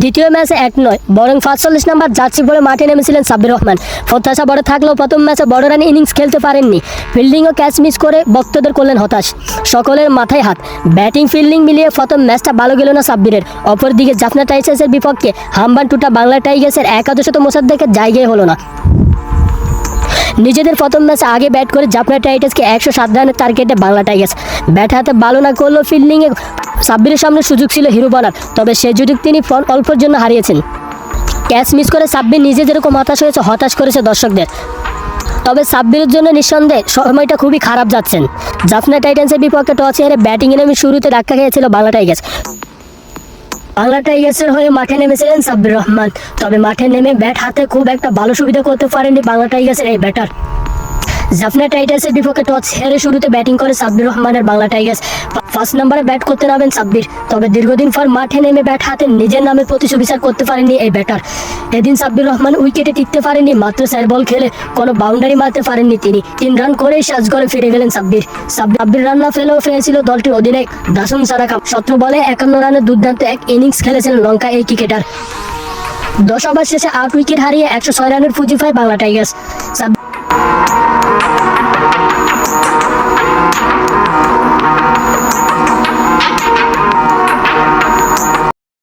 দ্বিতীয় ম্যাচে এক নয়, বরং পাঁচচল্লিশ নম্বর জার্সি বলে মাঠে নেমেছিলেন সাব্বির রহমান। প্রত্যাশা বড় থাকলেও প্রথম ম্যাচে বড় রান ইনিংস খেলতে পারেননি। ফিল্ডিং ও ক্যাচ মিস করে ভক্তদের করলেন হতাশ। সকলের মাথায় হাত। ব্যাটিং, ফিল্ডিং মিলিয়ে প্রথম ম্যাচটা ভালো গেল না সাব্বিরের। অপরদিকে জাফনা টাইসেসের বিপক্ষে হাম্বান টুটা বাংলা টাইগার্সের একাদশত মোসাদ্দেকের জায়গায় হলো না। নিজেদের প্রথম ম্যাচে আগে ব্যাট করে জাফনা টাইটার্সকে একশো সাত রানের টার্গেটে বাংলা টাইগার্স। ব্যাট হাতে ভালো না করলেও ফিল্ডিংয়ে সাব্বিরের সামনে সুযোগ ছিল হিরো বলার তবে সেই সুযোগ তিনি অল্পের জন্য হারিয়েছেন। ক্যাচ মিস করে সাব্বির নিজে যেরকম হতাশ হয়েছে, হতাশ করেছে দর্শকদের। তবে সাব্বিরের জন্য নিঃসন্দেহে সময়টা খুবই খারাপ যাচ্ছেন। জাফনা টাইটান্সের বিপক্ষে টসে হেরে ব্যাটিংয়ে নেমে শুরুতে ধাক্কা খেয়েছিল বাংলা টাইগার্স। বাংলা টাইগার্সের হয়ে মাঠে নেমেছিলেন সাব্বির রহমান। তবে মাঠে নেমে ব্যাট হাতে খুব একটা ভালো সুবিধা করতে পারেননি বাংলা টাইগার্সের এই ব্যাটার। জাফনা টাইগার্সের বিপক্ষে টস হেরে শুরুতে ব্যাটিং করে সাব্বির রহমানের বাংলা টাইগার্স। ফার্স্ট নাম্বারে ব্যাট করতে নামেন সাব্বির, তবে দীর্ঘদিন পর মাঠে নেমে ব্যাট হাতে নিজের নামে প্রতিসুবিচার করতে পারেননি এই ব্যাটার। এদিন সাব্বির রহমান উইকেটে টিকতে পারেননি, মাত্র চার বল খেলে কোনো বাউন্ডারি মারতে পারেননি তিনি। তিন রান করেই সাজগড়ে ফিরে গেলেন সাব্বির। সাব্বির রান না ফেলেও ফেলেছিল দলটির অধিনায়ক দাসুন সারাকাম সতেরো বলে একান্ন রানের দুর্দান্ত এক ইনিংস খেলেছেন লঙ্কা এই ক্রিকেটার। দশ ওভার শেষে আট উইকেট হারিয়ে একশো ছয় রানের পুঁজি পায় বাংলা টাইগার্স।